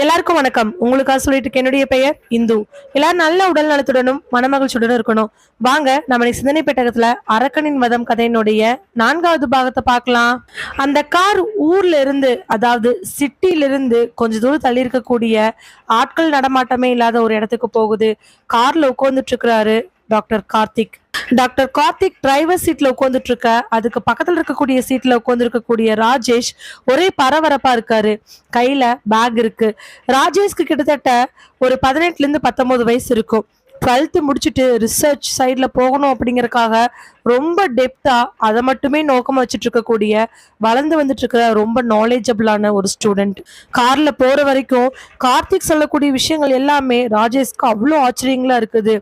எல்லாருக்கும் வணக்கம். உங்களுக்காக சொல்லிட்டு என்னுடைய பெயர் இந்து. எல்லாரும் நல்ல உடல் நலத்துடனும் மனமகிழ்ச்சியுடனும் இருக்கணும். வாங்க நம்ம சிந்தனை பெட்டகத்துல அரக்கனின் வதம் கதையினுடைய நான்காவது பாகத்தை பார்க்கலாம். அந்த கார் ஊர்ல இருந்து அதாவது சிட்டில இருந்து கொஞ்ச தூரம் தள்ளி இருக்கக்கூடிய ஆட்கள் நடமாட்டமே இல்லாத ஒரு இடத்துக்கு போகுது. கார்ல உட்கார்ந்துட்டு இருக்கிறாரு. Doctor Karthik. Doctor Karthik driver சீட்ல உட்காந்துட்டு இருக்க அதுக்கு பக்கத்துல இருக்கக்கூடிய சீட்ல உட்காந்துருக்கக்கூடிய ராஜேஷ் ஒரே பரபரப்பா இருக்காரு. கையில பேக் இருக்கு. ராஜேஷ்க்கு கிட்டத்தட்ட ஒரு பதினெட்டுல இருந்து பத்தொன்பது வயசு இருக்கும். டுவெல்த்து முடிச்சுட்டு ரிசர்ச் சைடில் போகணும் அப்படிங்கிறக்காக ரொம்ப டெப்த்தாக அதை மட்டுமே நோக்கமாக வச்சுட்டு இருக்கக்கூடிய வளர்ந்து வந்துட்டு இருக்கிற ரொம்ப நாலேஜபிளான ஒரு ஸ்டூடெண்ட் காரில் போகிற வரைக்கும் கார்த்திக் சொல்லக்கூடிய விஷயங்கள் எல்லாமே ராஜேஷ்க்கு அவ்வளோ ஆச்சரியங்களாக இருக்குது.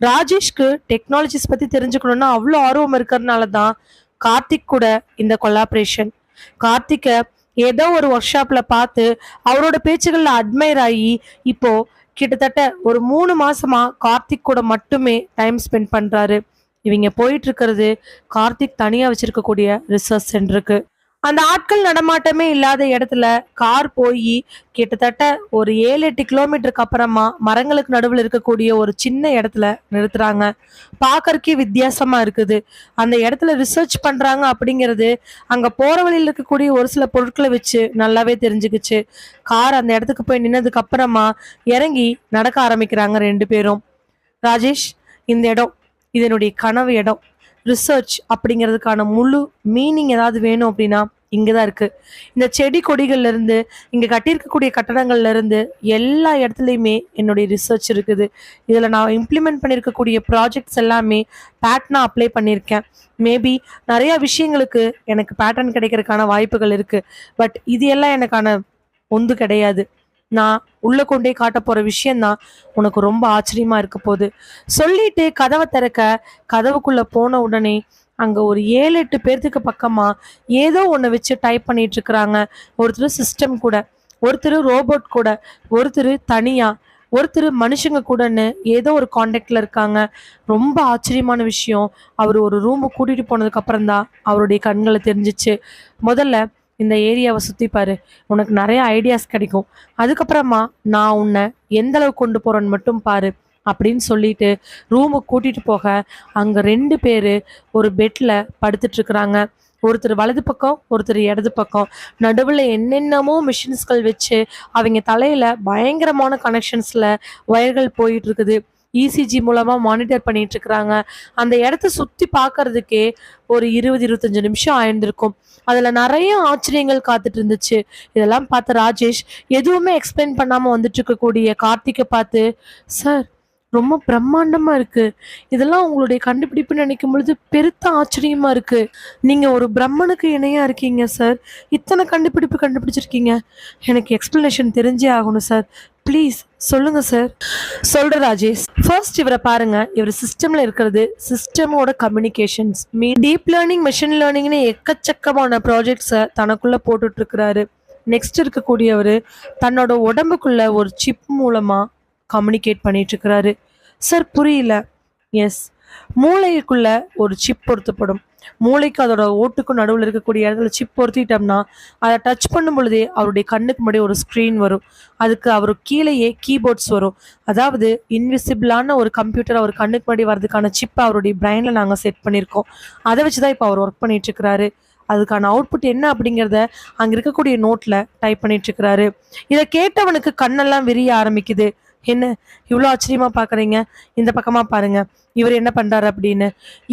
ராஜேஷ்க்கு டெக்னாலஜிஸ் பத்தி தெரிஞ்சுக்கணும்னா அவ்வளோ ஆர்வம் இருக்கிறதுனால தான் கார்த்திக் கூட இந்த கொலாபரேஷன் கார்த்திக்கை ஏதோ ஒரு ஒர்க் ஷாப்ல பார்த்து அவரோட பேச்சுகள்ல அட்மையர் ஆகி இப்போ கிட்டத்தட்ட ஒரு மூணு மாசமா கார்த்திக் கூட மட்டுமே டைம் ஸ்பெண்ட் பண்றாரு. இவங்க போயிட்டு இருக்கிறது கார்த்திக் தனியா வச்சிருக்கக்கூடிய ரிசர்ச் சென்டருக்கு அந்த ஆட்கள் நடமாட்டமே இல்லாத இடத்துல கார் போய் கிட்டத்தட்ட ஒரு ஏழு எட்டு கிலோமீட்டருக்கு அப்புறமா மரங்களுக்கு நடுவில் இருக்கக்கூடிய ஒரு சின்ன இடத்துல நிறுத்துறாங்க. பார்க்கறக்கே வித்தியாசமா இருக்குது. அந்த இடத்துல ரிசர்ச் பண்றாங்க அப்படிங்கிறது அங்க போற வழியில் இருக்கக்கூடிய ஒரு சில பொருட்களை வச்சு நல்லாவே தெரிஞ்சுக்கிச்சு. கார் அந்த இடத்துக்கு போய் நின்னதுக்கு அப்புறமா இறங்கி நடக்க ஆரம்பிக்கிறாங்க ரெண்டு பேரும். ராஜேஷ் இந்த இடம் இதனுடைய கனவு இடம். ரிசர்ச் அப்படிங்கிறதுக்கான முழு மீனிங் ஏதாவது வேணும் அப்படின்னா இங்கே தான் இருக்குது இந்த செடி கொடிகள்லேருந்து இங்கே கட்டியிருக்கக்கூடிய கட்டடங்கள்லேருந்து எல்லா இடத்துலையுமே என்னுடைய ரிசர்ச் இருக்குது. இதில் நான் இம்ப்ளிமெண்ட் பண்ணியிருக்கக்கூடிய ப்ராஜெக்ட்ஸ் எல்லாமே பேட்டனாக அப்ளை பண்ணியிருக்கேன். மேபி நிறையா விஷயங்களுக்கு எனக்கு பேட்டர்ன் கிடைக்கிறதுக்கான வாய்ப்புகள் இருக்குது பட் இது எல்லாம் எனக்கான ஒன்று கிடையாது. நான் உள்ள கொண்டே காட்ட போற விஷயம்தான் உனக்கு ரொம்ப ஆச்சரியமா இருக்க போகுது. சொல்லிட்டு கதவை திறக்க கதவுக்குள்ள போன உடனே அங்க ஒரு ஏழு எட்டு பேர்த்துக்கு பக்கமா ஏதோ ஒன்று வச்சு டைப் பண்ணிட்டு இருக்கிறாங்க. ஒருத்தர் சிஸ்டம் கூட ஒருத்தர் ரோபோட் கூட ஒருத்தர் தனியா ஒருத்தர் மனுஷங்க கூடன்னு ஏதோ ஒரு காண்டாக்டில் இருக்காங்க. ரொம்ப ஆச்சரியமான விஷயம். அவர் ஒரு ரூமை கூட்டிகிட்டு போனதுக்கப்புறம் தான் அவருடைய கண்களை தெரிஞ்சிச்சு. முதல்ல இந்த ஏரியாவை சுற்றி பாரு. உனக்கு நிறைய ஐடியாஸ் கிடைக்கும். அதுக்கப்புறமா நான் உன்னை எந்த அளவுக்கு கொண்டு போகிறேன்னு மட்டும் பாரு அப்படின்னு சொல்லிட்டு ரூமுக்கு கூட்டிகிட்டு போக அங்கே ரெண்டு பேர் ஒரு பெட்டில் படுத்துட்ருக்குறாங்க ஒருத்தர் வலது பக்கம் ஒருத்தர் இடது பக்கம். நடுவில் என்னென்னமோ மிஷின்ஸ்கள் வச்சு அவங்க தலையில் பயங்கரமான கனெக்ஷன்ஸில் ஒயர்கள் போயிட்டுருக்குது இருக்குது. இசிஜி மூலமாக மானிட்டர் பண்ணிட்டு இருக்கிறாங்க அந்த இடத்த சுற்றி பார்க்கறதுக்கே ஒரு இருபது இருபத்தஞ்சு நிமிஷம் ஆயிருந்திருக்கும். அதில் நிறைய ஆச்சரியங்கள் காத்துட்டு இருந்துச்சு இதெல்லாம் பார்த்த ராஜேஷ் எதுவுமே எக்ஸ்பிளைன் பண்ணாமல் வந்துட்டு இருக்கக்கூடிய கார்த்திகை பார்த்து சார் ரொம்ப பிரம்மாண்டமா இருக்கு. இதெல்லாம் உங்களுடைய கண்டுபிடிப்பு நினைக்கும் பொழுது பெருத்த ஆச்சரியமா இருக்கு. நீங்க ஒரு பிரம்மனுக்கு இணையா இருக்கீங்க சார். இத்தனை கண்டுபிடிப்பு கண்டுபிடிச்சிருக்கீங்க. எனக்கு எக்ஸ்பிளனேஷன் தெரிஞ்சே ஆகணும் சார். ப்ளீஸ் சொல்லுங்க சார் சொல்ற ராஜேஷ். ஃபர்ஸ்ட் இவரை பாருங்க. இவர் சிஸ்டம்ல இருக்கிறது சிஸ்டமோட communications ME deep learning machine லேர்னிங்னு எக்கச்சக்கமான ப்ராஜெக்ட்ஸை தனக்குள்ள போட்டுட்டு இருக்கிறாரு நெக்ஸ்ட் இருக்கக்கூடியவர் தன்னோட உடம்புக்குள்ள ஒரு சிப் மூலமா கம்யூனிகேட் பண்ணிட்டு இருக்கிறாரு சார் புரியல? எஸ் மூளைக்குள்ள ஒரு சிப் பொருத்தப்படும். மூளைக்கு அதோட ஓட்டுக்கும் நடுவில் இருக்கக்கூடிய இடத்துல சிப் பொருத்திட்டோம்னா அதை டச் பண்ணும் பொழுதே அவருடைய கண்ணுக்கு முன்னாடி ஒரு ஸ்க்ரீன் வரும். அதுக்கு அவர் கீழேயே கீபோர்ட்ஸ் வரும். அதாவது இன்விசிபிளான ஒரு கம்ப்யூட்டர் அவர் கண்ணுக்கு முன்னாடி வர்றதுக்கான சிப் அவருடைய பிரெயினில் நாங்கள் செட் பண்ணியிருக்கோம். அதை வச்சு தான் இப்போ அவர் ஒர்க் பண்ணிட்டு இருக்கிறாரு அதுக்கான அவுட்புட் என்ன அப்படிங்கிறத அங்கே இருக்கக்கூடிய நோட்டில் டைப் பண்ணிட்டு இருக்கிறாரு இதை கேட்டவனுக்கு கண்ணெல்லாம் விரிய ஆரம்பிக்குது. என்ன இவ்வளோ ஆச்சரியமாக பார்க்குறீங்க இந்த பக்கமாக பாருங்க. இவர் என்ன பண்ணுறாரு அப்படின்னு.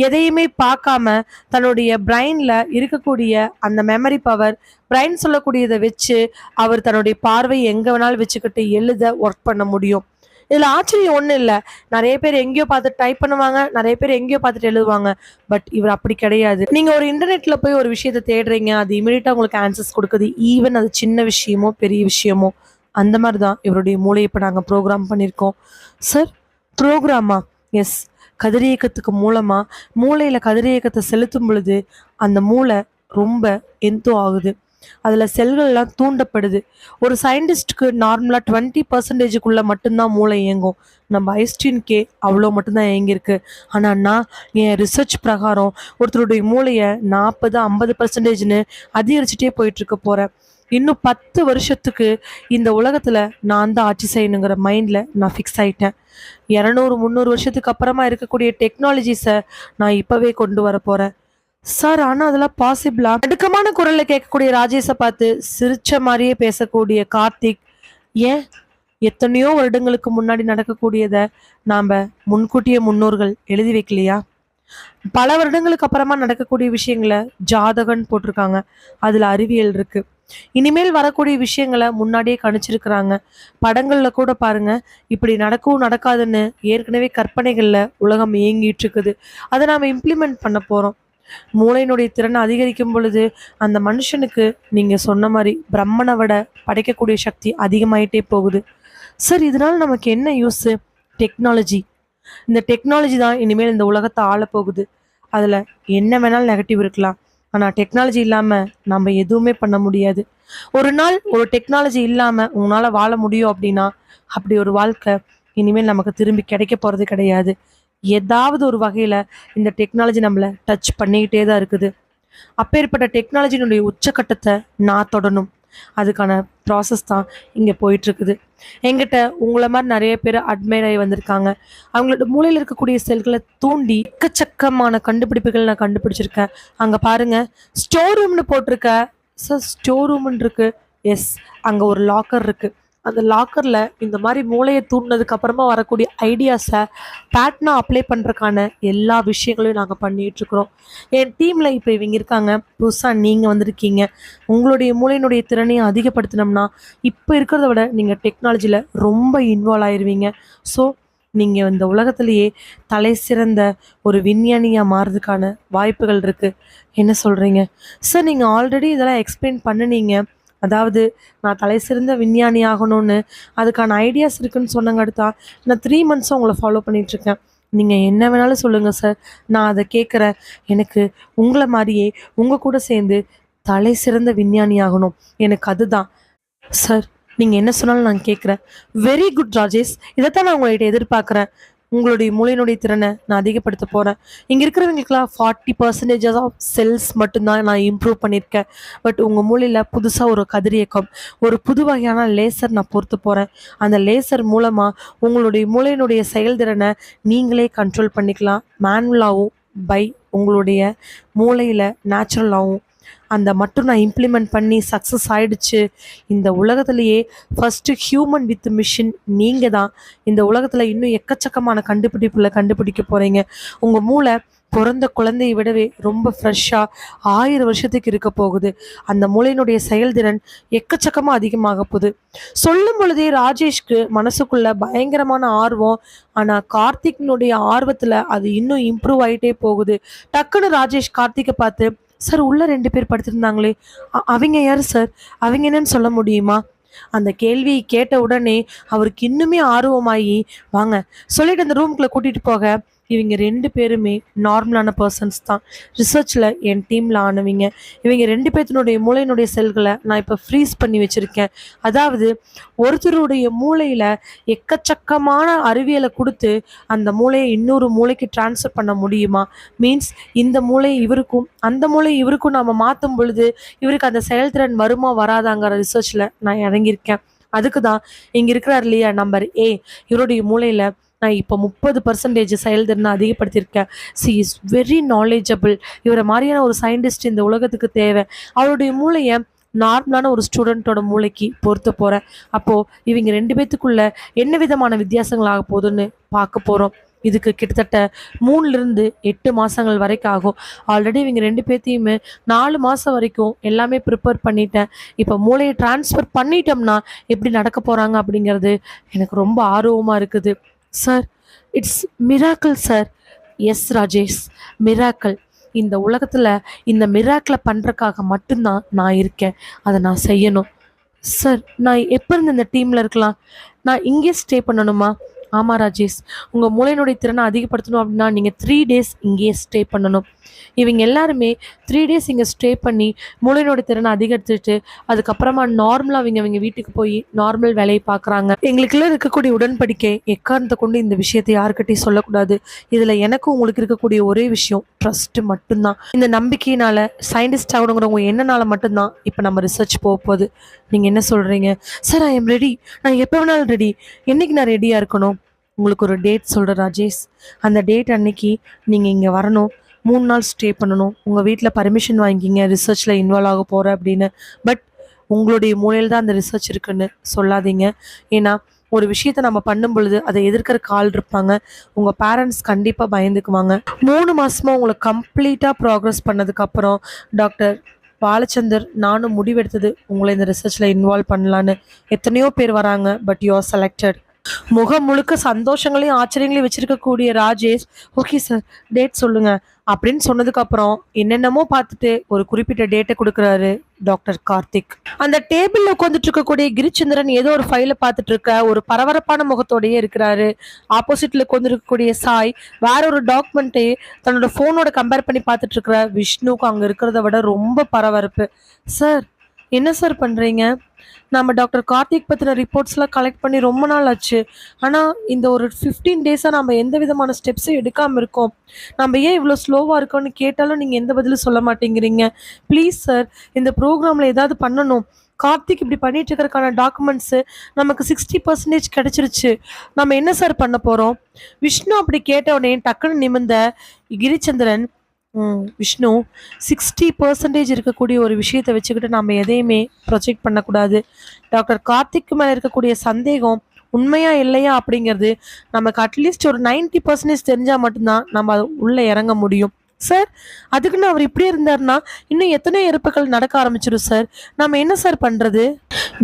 எதையுமே பார்க்காம தன்னுடைய பிரெயினில் இருக்கக்கூடிய அந்த மெமரி பவர் பிரெயின் சொல்லக்கூடியதை வச்சு அவர் தன்னுடைய பார்வை எங்கே வேணாலும் வச்சுக்கிட்டு எழுத ஒர்க் பண்ண முடியும். இதில் ஆச்சரியம் ஒன்றும் இல்லை. நிறைய பேர் எங்கேயோ பார்த்துட்டு டைப் பண்ணுவாங்க நிறைய பேர் எங்கேயோ பார்த்துட்டு எழுதுவாங்க. பட் இவர் அப்படி கிடையாது. நீங்கள் ஒரு இன்டர்நெட்டில் போய் ஒரு விஷயத்தை தேடுறீங்க அது இமீடியட்டாக உங்களுக்கு ஆன்சர்ஸ் கொடுக்குது. ஈவன் அது சின்ன விஷயமோ பெரிய விஷயமோ. அந்த மாதிரி தான் இவருடைய மூளையை இப்போ நாங்கள் ப்ரோக்ராம் பண்ணியிருக்கோம் சார் ப்ரோக்ராமா எஸ் கதிரியக்கத்துக்கு மூலமாக மூளையில் கதிரியக்கத்தை செலுத்தும் பொழுது அந்த மூளை ரொம்ப எந்தோ ஆகுது. அதில் செல்கள்லாம் தூண்டப்படுது. ஒரு சயின்டிஸ்ட்டுக்கு நார்மலாக டுவெண்ட்டி பர்சன்டேஜுக்குள்ளே மட்டும்தான் மூளை இயங்கும். நம்ம ஐஸ்டீன்கே அவ்வளோ மட்டும்தான் இயங்கியிருக்கு. ஆனால் நான் என் ரிசர்ச் பிரகாரம் ஒருத்தருடைய மூளையை நாற்பது ஐம்பது பர்சன்டேஜ்னு அதிகரிச்சுட்டே போயிட்டுருக்க போகிறேன் இன்னும் பத்து வருஷத்துக்கு இந்த உலகத்தில் நான் தான் ஆட்சி செய்யணுங்கிற மைண்டில் நான் ஃபிக்ஸ் ஆகிட்டேன் இரநூறு முந்நூறு வருஷத்துக்கு அப்புறமா இருக்கக்கூடிய டெக்னாலஜிஸை நான் இப்போவே கொண்டு வர போகிறேன் சார் ஆனால் அதெல்லாம் பாசிபிளா நடுக்கமான குரலில் கேட்கக்கூடிய ராஜேஷை பார்த்து சிரிச்ச மாதிரியே பேசக்கூடிய கார்த்திக் ஏன்? எத்தனையோ வருடங்களுக்கு முன்னாடி நடக்கக்கூடியதை நாம் முன்கூட்டிய முன்னோர்கள் எழுதி வைக்கலையா? பல வருடங்களுக்கு அப்புறமா நடக்கக்கூடிய விஷயங்களை ஜாதகன் போட்டிருக்காங்க. அதில் அறிவியல் இருக்குது இனிமேல் வரக்கூடிய விஷயங்களை முன்னாடியே கணிச்சிருக்கிறாங்க. படங்களில் கூட பாருங்க இப்படி நடக்கவும் நடக்காதுன்னு ஏற்கனவே கற்பனைகளில் உலகம் இயங்கிட்டு இருக்குது அதை நாம இம்ப்ளிமெண்ட் பண்ண போகிறோம் மூளையினுடைய திறனை அதிகரிக்கும் பொழுது அந்த மனுஷனுக்கு நீங்கள் சொன்ன மாதிரி பிரம்மனை விட படைக்கக்கூடிய சக்தி அதிகமாயிட்டே போகுது. சார் இதனால் நமக்கு என்ன யூஸு டெக்னாலஜி இந்த டெக்னாலஜி தான் இனிமேல் இந்த உலகத்தை ஆளப் போகுது அதில் என்ன வேணாலும் நெகட்டிவ் இருக்கலாம். ஆனால் டெக்னாலஜி இல்லாமல் நம்ம எதுவுமே பண்ண முடியாது. ஒரு நாள் ஒரு டெக்னாலஜி இல்லாமல் உங்களால் வாழ முடியும் அப்படின்னா அப்படி ஒரு வாழ்க்கை இனிமேல் நமக்கு திரும்பி கிடைக்க போகிறது கிடையாது. ஏதாவது ஒரு வகையில் இந்த டெக்னாலஜி நம்மளை டச் பண்ணிக்கிட்டே தான் இருக்குது. அப்பேற்பட்ட டெக்னாலஜினுடைய உச்சக்கட்டத்தை நான் தொடணும். அதுக்கான ப்ராசஸ் தான் இங்கே போயிட்டுருக்குது. எங்கிட்ட உங்களை மாதிரி நிறைய பேர் அட்மையர் ஆகி வந்திருக்காங்க. அவங்களோட மூளையில் இருக்கக்கூடிய செல்களை தூண்டி எக்கச்சக்கமான கண்டுபிடிப்புகள் நான் கண்டுபிடிச்சிருக்கேன். அங்கே பாருங்க ஸ்டோர் ரூம்னு போட்டிருக்க. சார் ஸ்டோர் ரூம்னு இருக்கு. எஸ் அங்கே ஒரு லாக்கர் இருக்கு. அந்த லாக்கரில் இந்த மாதிரி மூளையை தூண்டினதுக்கு அப்புறமா வரக்கூடிய ஐடியாஸை பேட்னாக அப்ளை பண்ணுறதுக்கான எல்லா விஷயங்களையும் நாங்கள் பண்ணிகிட்ருக்குறோம் என் டீமில் இப்போ இவங்க இருக்காங்க. புதுசாக நீங்கள் வந்திருக்கீங்க. உங்களுடைய மூளையினுடைய திறனையும் அதிகப்படுத்தினோம்னா இப்போ இருக்கிறத விட நீங்கள் டெக்னாலஜியில் ரொம்ப இன்வால்வ் ஆயிருவீங்க. ஸோ நீங்கள் இந்த உலகத்திலேயே தலை சிறந்த ஒரு விஞ்ஞானியாக மாறுறதுக்கான வாய்ப்புகள் இருக்குது என்ன சொல்கிறீங்க சார் நீங்கள் ஆல்ரெடி இதெல்லாம் எக்ஸ்பிளைன் பண்ணுனீங்க. அதாவது நான் தலை சிறந்த விஞ்ஞானி ஆகணும்னு அதுக்கான ஐடியாஸ் இருக்குன்னு சொன்னங்க அடுத்தா நான் த்ரீ மந்த்ஸாக உங்களை ஃபாலோ பண்ணிகிட்ருக்கேன் நீங்கள் என்ன வேணாலும் சொல்லுங்கள் சார் நான் அதை கேட்குறேன். எனக்கு உங்களை மாதிரியே உங்கள் கூட சேர்ந்து தலை சிறந்த விஞ்ஞானி ஆகணும். எனக்கு அதுதான். சார் நீங்கள் என்ன சொன்னாலும் நான் கேட்குறேன். Very good Rajesh. இதைத்தான் நான் உங்கள்கிட்ட எதிர்பார்க்குறேன். உங்களுடைய மூளையினுடைய திறனை நான் அதிகப்படுத்த போகிறேன் இங்கே இருக்கிறவங்களுக்குலாம் ஃபார்ட்டி பர்சன்டேஜஸ் ஆஃப் செல்ஸ் மட்டும்தான் நான் இம்ப்ரூவ் பண்ணியிருக்கேன். பட் உங்கள் மூளையில் புதுசாக ஒரு கதிரியக்கம் ஒரு புது வகையான லேசர் நான் பொறுத்து போகிறேன் அந்த லேசர் மூலமாக உங்களுடைய மூளையினுடைய செயல்திறனை நீங்களே கண்ட்ரோல் பண்ணிக்கலாம். மேனுவலாகவும் பை உங்களுடைய மூளையில் நேச்சுரலாகவும் அந்த மட்டும் நான் இம்ப்ளிமெண்ட் பண்ணி சக்ஸஸ் ஆயிடுச்சு. இந்த உலகத்திலேயே ஃபஸ்ட்டு ஹியூமன் வித் மிஷின் நீங்கள் தான். இந்த உலகத்தில் இன்னும் எக்கச்சக்கமான கண்டுபிடிப்பில் கண்டுபிடிக்க போகிறீங்க உங்கள் மூளை பிறந்த குழந்தையை விடவே ரொம்ப ஃப்ரெஷ்ஷாக ஆயிரம் வருஷத்துக்கு இருக்க போகுது. அந்த மூளையினுடைய செயல்திறன் எக்கச்சக்கமாக அதிகமாக போகுது. சொல்லும் பொழுதே ராஜேஷ்க்கு மனசுக்குள்ள பயங்கரமான ஆர்வம். ஆனால் கார்த்திக்னுடைய ஆர்வத்தில் அது இன்னும் இம்ப்ரூவ் ஆகிட்டே போகுது. டக்குன்னு ராஜேஷ் கார்த்திக்கை பார்த்து சார் உள்ளே ரெண்டு பேர் படுத்திருந்தாங்களே. அவங்க யார் சார்? அவங்க என்னன்னு சொல்ல முடியுமா? அந்த கேள்வி கேட்ட உடனே அவருக்கு இன்னுமே ஆர்வமாகி வாங்க சொல்லிட்டு அந்த ரூம்குள்ளே கூட்டிகிட்டு போக. இவங்க ரெண்டு பேருமே நார்மலான பர்சன்ஸ் தான். ரிசர்ச்சில் என் டீமில் ஆனவங்க. இவங்க ரெண்டு பேர்த்தினுடைய மூளையினுடைய செல்களை நான் இப்போ ஃப்ரீஸ் பண்ணி வச்சுருக்கேன். அதாவது ஒருத்தருடைய மூளையில் எக்கச்சக்கமான அறிவியலை கொடுத்து அந்த மூளையை இன்னொரு மூளைக்கு ட்ரான்ஸ்ஃபர் பண்ண முடியுமா? மீன்ஸ் இந்த மூளை இவருக்கும் அந்த மூளை இவருக்கும் நாம் மாற்றும் பொழுது இவருக்கு அந்த செயல்திறன் வருமா வராதாங்கிற ரிசர்ச்சில் நான் இறங்கியிருக்கேன். அதுக்கு தான் இங்கே இருக்கிறார் இல்லையா நம்பர் ஏ இவருடைய மூளையில் நான் இப்போ முப்பது பர்சன்டேஜ் செயல்திறனை அதிகப்படுத்தியிருக்கேன். சி இஸ் வெரி நாலேஜபிள் இவரை மாதிரியான ஒரு சயின்டிஸ்ட் இந்த உலகத்துக்கு தேவை. அவருடைய மூளையை நார்மலான ஒரு ஸ்டூடெண்ட்டோட மூளைக்கு பொறுத்த போகிறேன் அப்போது இவங்க ரெண்டு பேத்துக்குள்ள என்ன விதமான வித்தியாசங்கள் ஆக போகுதுன்னு பார்க்க போகிறோம் இதுக்கு கிட்டத்தட்ட மூணுலேருந்து எட்டு மாதங்கள் வரைக்கும் ஆகும். ஆல்ரெடி இவங்க ரெண்டு பேர்த்தையுமே நாலு மாதம் வரைக்கும் எல்லாமே ப்ரிப்பேர் பண்ணிட்டேன். இப்போ மூளையை ட்ரான்ஸ்ஃபர் பண்ணிட்டோம்னா எப்படி நடக்க போகிறாங்க அப்படிங்கிறது எனக்கு ரொம்ப ஆர்வமாக இருக்குது. Sir it's miracle sir yes Rajesh miracle இந்த உலகத்தில் இந்த மிராக்கிளை பண்ணுறக்காக மட்டும்தான் நான் இருக்கேன். அதை நான் செய்யணும். சார் நான் எப்போ இருந்து இந்த டீமில் இருக்கலாம்? நான் இங்கே ஸ்டே பண்ணணுமா? ஆமாம் ராஜேஷ் உங்கள் மூளையினுடைய திறனை அதிகப்படுத்தணும் அப்படின்னா நீங்கள் த்ரீ டேஸ் இங்கேயே ஸ்டே பண்ணணும். இவங்க எல்லாருமே த்ரீ டேஸ் இங்கே ஸ்டே பண்ணி மூளையினோட திறனை அதிகரித்துட்டு அதுக்கப்புறமா நார்மலாக அவங்க அவங்க வீட்டுக்கு போய் நார்மல் வேலையை பார்க்குறாங்க. எங்களுக்குள்ள இருக்கக்கூடிய உடன்படிக்கை எக்காரணத்தை கொண்டு இந்த விஷயத்தை யாருக்கிட்டையும் சொல்லக்கூடாது. இதில் எனக்கும் உங்களுக்கு இருக்கக்கூடிய ஒரே விஷயம் ட்ரஸ்ட் மட்டும்தான். இந்த நம்பிக்கையினால சயின்டிஸ்ட் ஆகணுங்கிறவங்க என்னனால மட்டும்தான் இப்போ நம்ம ரிசர்ச் போக போகுது. நீங்கள் என்ன சொல்கிறீங்க சார் ஐ எம் ரெடி நான் எப்போ வேணாலும் ரெடி என்னைக்கு நான் ரெடியாக இருக்கணும்? உங்களுக்கு ஒரு டேட் சொல்கிறேன் ராஜேஷ். அந்த டேட் அன்னைக்கு நீங்கள் இங்கே வரணும். மூணு நாள் ஸ்டே பண்ணணும். உங்கள் வீட்டில் பர்மிஷன் வாங்கிக்கிங்க ரிசர்ச்சில் இன்வால்வ் ஆக போகிறேன் அப்படின்னு. பட் உங்களுடைய மூலையில் தான் அந்த ரிசர்ச் இருக்குன்னு சொல்லாதீங்க. ஏன்னா ஒரு விஷயத்த நம்ம பண்ணும் பொழுது அதை எதிர்க்கிற கால் இருப்பாங்க. உங்கள் பேரண்ட்ஸ் கண்டிப்பாக பயந்துக்குவாங்க. மூணு மாதமாக உங்களை கம்ப்ளீட்டாக ப்ராக்ரஸ் பண்ணதுக்கப்புறம் டாக்டர் பாலச்சந்தர் நானும் முடிவெடுத்தது உங்களை இந்த ரிசர்ச்சில் இன்வால்வ் பண்ணலான்னு. எத்தனையோ பேர் வராங்க பட் யூ ஆர் செலக்டட் முகம் முழுக்க சந்தோஷங்களையும் ஆச்சரியங்களையும் வச்சிருக்கக்கூடிய ராஜேஷ். ஓகே சார் டேட் சொல்லுங்க. அப்படின்னு சொன்னதுக்கு அப்புறம் என்னென்னமோ பார்த்துட்டு ஒரு குறிப்பிட்ட டேட்டை கொடுக்குறாரு டாக்டர் கார்த்திக். அந்த டேபிள்ல உட்காந்துட்டு இருக்கக்கூடிய கிரிச்சந்திரன் ஏதோ ஒரு ஃபைலை பார்த்துட்டு இருக்க ஒரு பரபரப்பான முகத்தோடயே இருக்கிறாரு. ஆப்போசிட்ல உட்காந்துருக்கக்கூடிய சாய் வேற ஒரு டாக்குமெண்ட்டை தன்னோட ஃபோனோட கம்பேர் பண்ணி பார்த்துட்டு இருக்கிற விஷ்ணுக்கு அங்க இருக்கிறத விட ரொம்ப பரபரப்பு. சார் என்ன சார் பண்றீங்க? நம்ம டாக்டர் கார்த்திக் பற்றின ரிப்போர்ட்ஸ்லாம் கலெக்ட் பண்ணி ரொம்ப நாள் ஆச்சு. ஆனால் இந்த ஒரு ஃபிஃப்டீன் டேஸாக நம்ம எந்த விதமான ஸ்டெப்ஸும் எடுக்காமல் இருக்கோம். நம்ம ஏன் இவ்வளோ ஸ்லோவாக இருக்கோம்னு கேட்டாலும் நீங்கள் எந்த பதிலும் சொல்ல மாட்டேங்கிறீங்க. ப்ளீஸ் சார் இந்த ப்ரோக்ராமில் ஏதாவது பண்ணணும். கார்த்திக் இப்படி பண்ணிட்டு இருக்கிறக்கான டாக்குமெண்ட்ஸு நமக்கு சிக்ஸ்டி பர்சன்டேஜ் கிடச்சிருச்சு. நம்ம என்ன சார் பண்ண போகிறோம் விஷ்ணு அப்படி கேட்ட உடனே டக்குன்னு நிமிந்த கிரிச்சந்திரன் விஷ்ணு சிக்ஸ்டி பர்சன்டேஜ் இருக்கக்கூடிய ஒரு விஷயத்தை வச்சுக்கிட்டு நம்ம எதையுமே ப்ரொஜெக்ட் பண்ணக்கூடாது. டாக்டர் கார்த்திக் மேலே இருக்கக்கூடிய சந்தேகம் உண்மையா இல்லையா அப்படிங்கிறது நமக்கு அட்லீஸ்ட் ஒரு 90% பர்சன்டேஜ் தெரிஞ்சால் மட்டும்தான் நம்ம அது உள்ளே இறங்க முடியும். சார் அதுக்குன்னு அவர் இப்படியே இருந்தாருன்னா இன்னும் எத்தனை இறப்புகள் நடக்க ஆரம்பிச்சிடும் சார் நம்ம என்ன சார் பண்ணுறது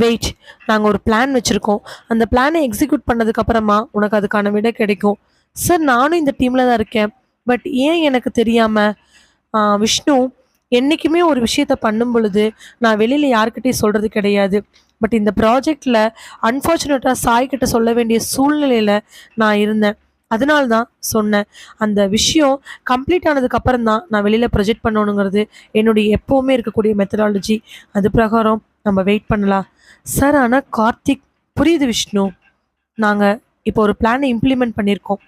வெயிட் நாங்கள் ஒரு பிளான் வச்சுருக்கோம். அந்த பிளானை எக்ஸிக்யூட் பண்ணதுக்கப்புறமா உனக்கு அதுக்கான விடை கிடைக்கும். சார் நானும் இந்த டீமில் தான் இருக்கேன். பட் ஏன் எனக்கு தெரியாமல் விஷ்ணு என்றைக்குமே ஒரு விஷயத்த பண்ணும் பொழுது நான் வெளியில் யார்கிட்டயும் சொல்கிறது கிடையாது. பட் இந்த ப்ராஜெக்டில் அன்ஃபார்ச்சுனேட்டாக சாய் கிட்ட சொல்ல வேண்டிய சூழ்நிலையில் நான் இருந்தேன். அதனால தான் சொன்னேன். அந்த விஷயம் கம்ப்ளீட் ஆனதுக்கப்புறம் தான் நான் வெளியில் ப்ரொஜெக்ட் பண்ணணுங்கிறது என்னுடைய எப்போவுமே இருக்கக்கூடிய மெத்தடாலஜி அது பிரகாரம் நம்ம வெயிட் பண்ணலாம். சார் ஆனால் கார்த்திக் புரியுது விஷ்ணு? நாங்கள் இப்போ ஒரு பிளானை இம்ப்ளிமெண்ட் பண்ணியிருக்கோம்.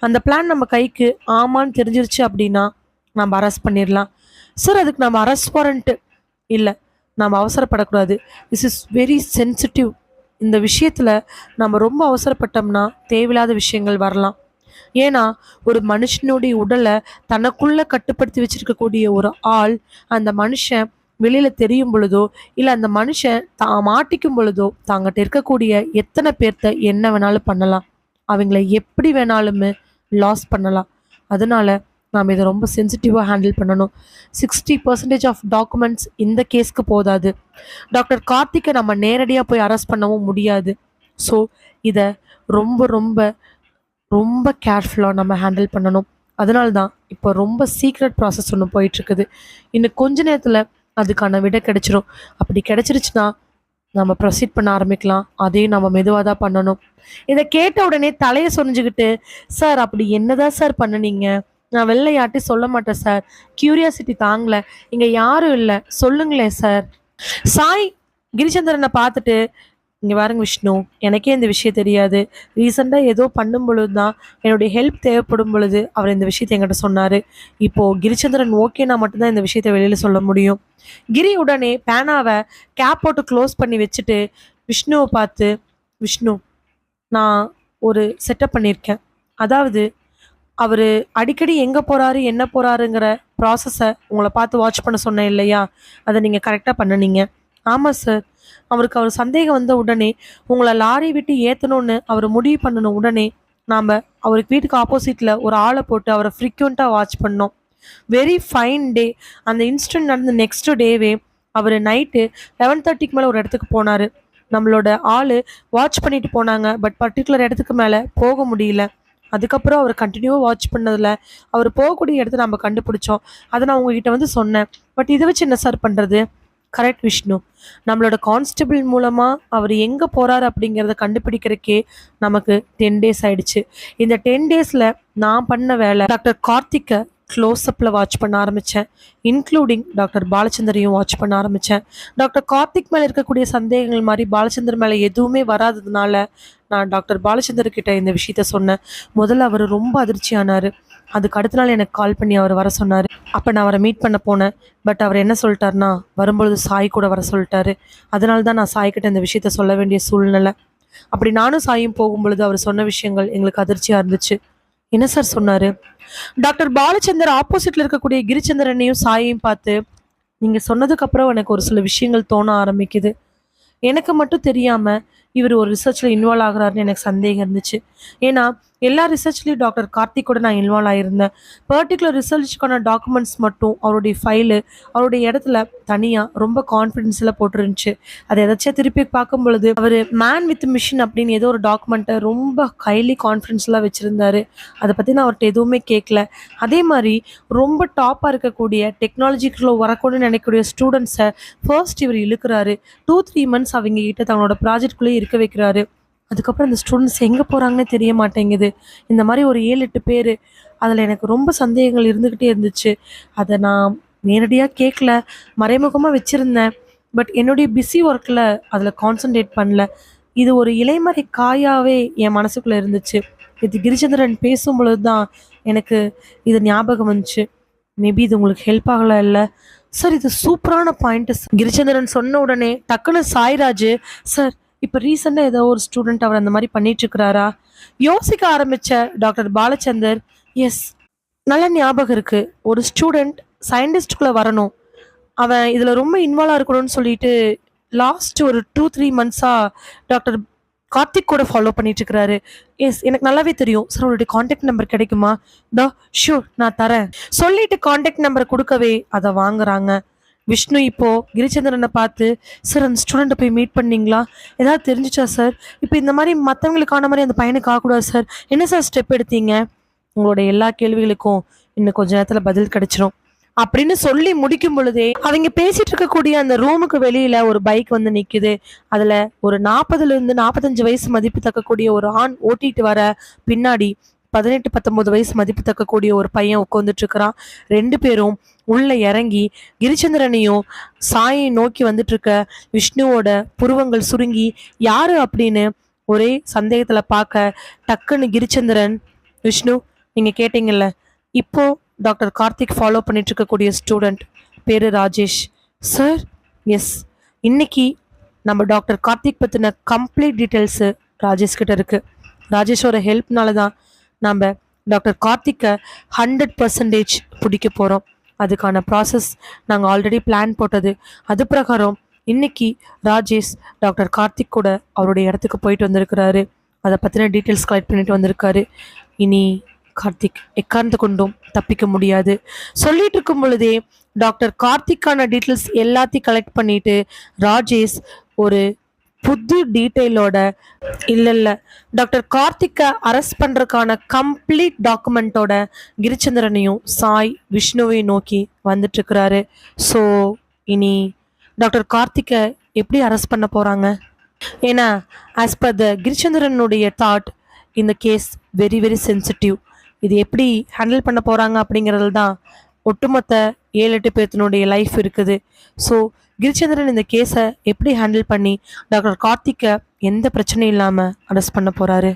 அந்த பிளான் நம்ம கைக்கு ஆமான்னு தெரிஞ்சிருச்சு அப்படின்னா நம்ம அரெஸ்ட் பண்ணிடலாம் சார் அதுக்கு நம்ம அரெஸ்ட் வாரண்ட்டு இல்லை. நம்ம அவசரப்படக்கூடாது. திஸ் இஸ் வெரி சென்சிட்டிவ் இந்த விஷயத்தில் நம்ம ரொம்ப அவசரப்பட்டோம்னா தேவையில்லாத விஷயங்கள் வரலாம். ஏன்னா ஒரு மனுஷனுடைய உடலை தனக்குள்ளே கட்டுப்படுத்தி வச்சிருக்கக்கூடிய ஒரு ஆள் அந்த மனுஷன் வெளியில் தெரியும் பொழுதோ இல்லை அந்த மனுஷன் தான் மாட்டிக்கும் பொழுதோ தாங்கிட்ட இருக்கக்கூடிய எத்தனை பேர்த்த என்ன வேணாலும் பண்ணலாம். அவங்கள எப்படி வேணாலுமே லாஸ் பண்ணலாம். அதனால நாம் இதை ரொம்ப சென்சிட்டிவாக ஹேண்டில் பண்ணணும். சிக்ஸ்டி பர்சன்டேஜ் ஆஃப் டாக்குமெண்ட்ஸ் இந்த கேஸ்க்கு போதாது. டாக்டர் கார்த்திக்கை நம்ம நேரடியாக போய் அரெஸ்ட் பண்ணவும் முடியாது. ஸோ இதை ரொம்ப ரொம்ப ரொம்ப கேர்ஃபுல்லாக நம்ம ஹேண்டில் பண்ணணும். அதனால தான் இப்போ ரொம்ப சீக்ரெட் ப்ராசஸ் ஒன்று போயிட்டுருக்குது இன்னும் கொஞ்ச நேரத்தில் அதுக்கான விடை கிடச்சிரும். அப்படி கிடச்சிருச்சுன்னா நம்ம ப்ரொசீட் பண்ண ஆரம்பிக்கலாம். அதையும் நம்ம மெதுவாக தான் பண்ணணும். இதை கேட்ட உடனே தலையை சொரிஞ்சுக்கிட்டு சார் அப்படி என்னதான் சார் பண்ணுனீங்க? நான் வெளில யார்ட்டையும் சொல்ல மாட்டேன் சார். கியூரியாசிட்டி தாங்கல. இங்கே யாரும் இல்லை. சொல்லுங்களேன் சார். சாய் கிரிச்சந்திரனை பார்த்துட்டு இங்கே பாருங்க விஷ்ணு எனக்கே இந்த விஷயம் தெரியாது. ரீசெண்டாக ஏதோ பண்ணும் பொழுது தான் என்னுடைய ஹெல்ப் தேவைப்படும் பொழுது அவர் இந்த விஷயத்தை என்கிட்ட சொன்னார். இப்போது கிரிச்சந்திரன் ஓகேனா மட்டும்தான் இந்த விஷயத்தை வெளியில் சொல்ல முடியும். கிரி உடனே பேனாவை கேப் போட்டு க்ளோஸ் பண்ணி வச்சுட்டு விஷ்ணுவை பார்த்து விஷ்ணு நான் ஒரு செட்டப் பண்ணியிருக்கேன். அதாவது அவர் அடிக்கடி எங்கே போகிறாரு என்ன போகிறாருங்கிற ப்ராசஸை உங்களை பார்த்து வாட்ச் பண்ண சொன்னேன் இல்லையா? அதை நீங்கள் கரெக்டாக பண்ணுனீங்க. ஆமாம் சார் அவருக்கு அவர் சந்தேகம் வந்த உடனே உங்களை லாரி விட்டு ஏற்றணும்னு அவர் முடிவு பண்ணின உடனே நாம் அவருக்கு வீட்டுக்கு ஆப்போசிட்டில் ஒரு ஆளை போட்டு அவரை ஃப்ரீக்வெண்ட்டாக வாட்ச் பண்ணோம். வெரி ஃபைன் டே அந்த இன்சிடென்ட் நடந்த நெக்ஸ்ட் டேவே அவர் நைட்டு லெவன் தேர்ட்டிக்கு மேலே ஒரு இடத்துக்கு போனார். நம்மளோட ஆள் வாட்ச் பண்ணிட்டு போனாங்க. பட் பர்டிகுலர் இடத்துக்கு மேலே போக முடியல. அதுக்கப்புறம் அவர் கண்டினியூவாக வாட்ச் பண்ணதில் அவர் போகக்கூடிய இடத்த நம்ம கண்டுபிடிச்சோம். அதை நான் உங்ககிட்ட வந்து சொன்னேன். பட் இதை வச்சு என்ன சார் பண்ணுறது கரெக்ட் விஷ்ணு நம்மளோட கான்ஸ்டபிள் மூலமாக அவர் எங்கே போகிறார் அப்படிங்கிறத கண்டுபிடிக்கிறக்கே நமக்கு டென் டேஸ் ஆயிடுச்சு. இந்த டென் டேஸில் நான் பண்ண வேலை டாக்டர் கார்த்திக்கை க்ளோஸ்அப்பில் வாட்ச் பண்ண ஆரம்பித்தேன் இன்க்ளூடிங் டாக்டர் பாலச்சந்தரையும் வாட்ச் பண்ண ஆரம்பித்தேன் டாக்டர் கார்த்திக் மேலே இருக்கக்கூடிய சந்தேகங்கள் மாதிரி பாலச்சந்தர் மேலே எதுவுமே வராததுனால நான் டாக்டர் பாலச்சந்தர்கிட்ட இந்த விஷயத்த சொன்னேன். முதல்ல அவர் ரொம்ப அதிர்ச்சியானார். அதுக்கு அடுத்த நாள் எனக்கு கால் பண்ணி அவர் வர சொன்னார். அப்போ நான் அவரை மீட் பண்ண போனேன். பட் அவர் என்ன சொல்லிட்டாருன்னா வரும்பொழுது சாய் கூட வர சொல்லிட்டாரு. அதனால தான் நான் சாய் கிட்ட இந்த விஷயத்த சொல்ல வேண்டிய சூழ்நிலை. அப்படி நானும் சாயும் போகும்பொழுது அவர் சொன்ன விஷயங்கள் எங்களுக்கு அதிர்ச்சியாக இருந்துச்சு. என்ன சார் சொன்னார்? டாக்டர் பாலச்சந்தர் ஆப்போசிட்ல இருக்கக்கூடிய கிரிச்சந்திரனையும் சாயையும் பார்த்து நீங்க சொன்னதுக்கு அப்புறம் எனக்கு ஒரு சில விஷயங்கள் தோண ஆரம்பிக்குது. எனக்கு மட்டும் தெரியாம இவர் ஒரு ரிசர்ச்ல இன்வால்வ் ஆகிறாருன்னு எனக்கு சந்தேகம் இருந்துச்சு. ஏன்னா எல்லா ரிசர்ச்லேயும் டாக்டர் கார்த்திக் கூட நான் இன்வால்வ் ஆகியிருந்தேன் பர்டிகுலர் ரிசர்ச்சுக்கான டாக்குமெண்ட்ஸ் மட்டும் அவருடைய ஃபைலு அவருடைய இடத்துல தனியாக ரொம்ப கான்ஃபிடென்ஸில் போட்டுருந்துச்சு. அதை எதாச்சும் திருப்பி பார்க்கும் பொழுது அவர் மேன் வித் மிஷின் அப்படின்னு ஏதோ ஒரு டாக்குமெண்ட்டை ரொம்ப ஹைலி கான்ஃபிடென்ஸ்லாம் வச்சுருந்தாரு. அதை பற்றி நான் அவர்கிட்ட எதுவுமே கேட்கல அதே மாதிரி ரொம்ப டாப்பாக இருக்கக்கூடிய டெக்னாலஜிக்குள்ள வரக்கூடாதுன்னு நினைக்கக்கூடிய ஸ்டூடெண்ட்ஸை ஃபர்ஸ்ட் இவர் இழுக்கிறாரு. டூ த்ரீ மந்த்ஸ் அவங்க கிட்ட தங்களோட ப்ராஜெக்ட்குள்ளேயே இருக்க வைக்கிறாரு. அதுக்கப்புறம் இந்த ஸ்டூடெண்ட்ஸ் எங்கே போகிறாங்கன்னே தெரிய மாட்டேங்குது. இந்த மாதிரி ஒரு ஏழு எட்டு பேர் அதில் எனக்கு ரொம்ப சந்தேகங்கள் இருந்துக்கிட்டே இருந்துச்சு. அதை நான் நேரடியாக கேட்கல மறைமுகமாக வச்சுருந்தேன். பட் என்னுடைய பிஸி ஒர்க்கில் அதில் கான்சென்ட்ரேட் பண்ணல. இது ஒரு இலைமறை காயாகவே என் மனசுக்குள்ளே இருந்துச்சு. இது கிரிச்சந்திரன் பேசும் பொழுது தான் எனக்கு இது ஞாபகம் வந்துச்சு. மேபி இது உங்களுக்கு ஹெல்ப் ஆகலை இல்லை. சார் இது சூப்பரான பாயிண்ட்டு கிரிச்சந்திரன் சொன்ன உடனே டக்குன்னு சாய்ராஜ் சார் இப்போ ரீசெண்டாக ஏதோ ஒரு ஸ்டூடெண்ட் அவர் அந்த மாதிரி பண்ணிட்டுருக்கிறாரா யோசிக்க ஆரம்பித்த டாக்டர் பாலச்சந்தர் எஸ் நல்ல ஞாபகம் இருக்குது ஒரு ஸ்டூடெண்ட் சயின்டிஸ்டுக்குள்ளே வரணும். அவன் இதில் ரொம்ப இன்வால்வ் இருக்கணும்னு சொல்லிட்டு லாஸ்ட் ஒரு டூ த்ரீ மந்த்ஸாக டாக்டர் கார்த்திக் கூட ஃபாலோ பண்ணிட்டு இருக்கிறாரு. எஸ் எனக்கு நல்லாவே தெரியும். சார் அவருடைய காண்டாக்ட் நம்பர் கிடைக்குமா? தா ஷூர் நான் தரேன். சொல்லிட்டு காண்டாக்ட் நம்பர் கொடுக்கவே அதை வாங்குறாங்க. விஷ்ணு இப்போ கிரிச்சந்திரனை பார்த்து சார் அந்த ஸ்டூடெண்ட்டை போய் மீட் பண்ணீங்களா? ஏதாவது தெரிஞ்சுச்சா சார் இப்போ இந்த மாதிரி மற்றவங்களுக்கான மாதிரி அந்த பையனுக்கு ஆகக்கூடாது சார் என்ன சார் ஸ்டெப் எடுத்தீங்க? உங்களோட எல்லா கேள்விகளுக்கும் இன்னும் கொஞ்ச நேரத்தில் பதில் கிடைச்சிரும். அப்படின்னு சொல்லி முடிக்கும் பொழுதே அவங்க பேசிட்டு இருக்கக்கூடிய அந்த ரூமுக்கு வெளியில ஒரு பைக் வந்து நிக்குது. அதுல ஒரு நாற்பதுல இருந்து நாற்பத்தஞ்சு வயசு மதிப்பு தக்கக்கூடிய ஒரு ஆண் ஓட்டிட்டு வர பின்னாடி பதினெட்டு பத்தொன்பது வயசு மதிப்பு தக்கக்கூடிய ஒரு பையன் உட்காந்துட்டு இருக்கிறான் ரெண்டு பேரும் உள்ள இறங்கி கிரிச்சந்திரனையும் சாயை நோக்கி வந்துட்டு இருக்க விஷ்ணுவோட புருவங்கள் சுருங்கி யாரு அப்படின்னு ஒரே சந்தேகத்துல பார்க்க டக்குன்னு கிரிச்சந்திரன் விஷ்ணு நீங்க கேட்டீங்கல்ல இப்போ டாக்டர் கார்த்திக் ஃபாலோ பண்ணிட்டு இருக்கக்கூடிய ஸ்டூடெண்ட் பேரு ராஜேஷ். சார் எஸ் இன்னைக்கு நம்ம டாக்டர் கார்த்திக் பற்றின கம்ப்ளீட் டீட்டெயில்ஸு ராஜேஷ் கிட்ட இருக்கு. ராஜேஷோட ஹெல்ப்னால தான் நம்ம டாக்டர் கார்த்திக்கை ஹண்ட்ரட் பர்சன்டேஜ் பிடிக்க போகிறோம் அதுக்கான ப்ராசஸ் நாங்கள் ஆல்ரெடி பிளான் போட்டது. அது பிரகாரம் இன்னைக்கு ராஜேஷ் டாக்டர் கார்த்திக் கூட அவருடைய இடத்துக்கு போயிட்டு வந்திருக்கிறாரு. அதை பற்றின டீட்டெயில்ஸ் கலெக்ட் பண்ணிட்டு வந்திருக்காரு. இனி கார்த்திக் எக்கார்ந்து கொண்டும் தப்பிக்க முடியாது. சொல்லிட்டு இருக்கும் பொழுதே டாக்டர் கார்த்திக்கான டீட்டெயில்ஸ் எல்லாத்தையும் கலெக்ட் பண்ணிட்டு ராஜேஷ் ஒரு புது டீட்டெயிலோட இல்லை இல்லை. டாக்டர் கார்த்திக்கை அரெஸ்ட் பண்ணுறதுக்கான கம்ப்ளீட் டாக்குமெண்ட்டோட கிரிச்சந்திரனையும் சாய் விஷ்ணுவையும் நோக்கி வந்துட்டுருக்கிறாரு. ஸோ இனி டாக்டர் கார்த்திக்கை எப்படி அரெஸ்ட் பண்ண போகிறாங்க ஏன்னா ஆஸ் பர் த கிரிச்சந்திரனுடைய தாட் இந்த கேஸ் வெரி வெரி சென்சிட்டிவ் இது எப்படி ஹேண்டில் பண்ண போகிறாங்க அப்படிங்கிறது தான் ஒட்டுமொத்த ஏழு எட்டு பேர்த்தினுடைய லைஃப் இருக்குது. ஸோ கிரிச்சந்திரன் இந்த கேஸை எப்படி ஹேண்டில் பண்ணி டாக்டர் கார்த்திக்கை எந்த பிரச்சனையும் இல்லாமல் அரெஸ்ட் பண்ண போகிறாரு